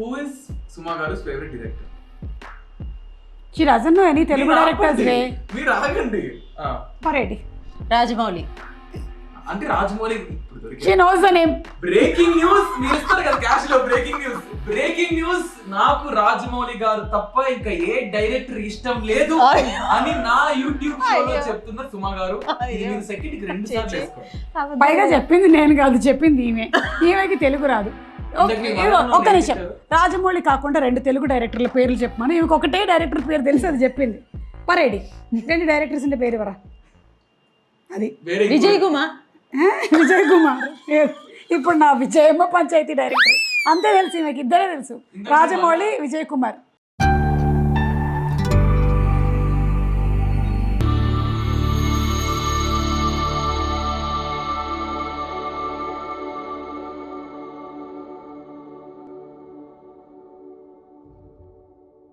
Who is Suma గారు favourite director she doesn't know any Telugu directors వే మీరు ఆ, పరేడి. రాజమౌళి. అంటే రాజమౌళి ఇప్పుడు దొరికింది. She knows the name breaking news మీరు ఇస్తారు కదా క్యాష్లో బ్రేకింగ్ న్యూస్ బ్రేకింగ్ న్యూస్ నాకు రాజమౌళి గారు తప్ప ఇంకా ఏ డైరెక్టర్ ఇష్టం లేదు. అని నా యూట్యూబ్ షోలో. చెప్తున్న సుమా గారు. సెకండ్కి రెండు సార్లు పైగా చెప్పింది నేను కాదు చెప్పింది ఈమె. ఈమెకి తెలుగు రాదు. ఒక్క నిమిషం. రాజమౌళి కాకుండా రెండు తెలుగు డైరెక్టర్ల పేర్లు చెప్పమని ఈమెకి ఒకటే డైరెక్టర్ పేరు తెలిసి అది చెప్పింది. పరేడి రెండు డైరెక్టర్స్ ఉంటే పేరు ఎవరా? అది. వేరే విజయ్ కుమార్. విజయ్ కుమార్. ఏ- ఇప్పుడు నా విజయమ్మ పంచాయతీ డైరెక్టర్. అంతే తెలుసు ఈమెకి ఇద్దరే తెలుసు. రాజమౌళి విజయ్ కుమార్.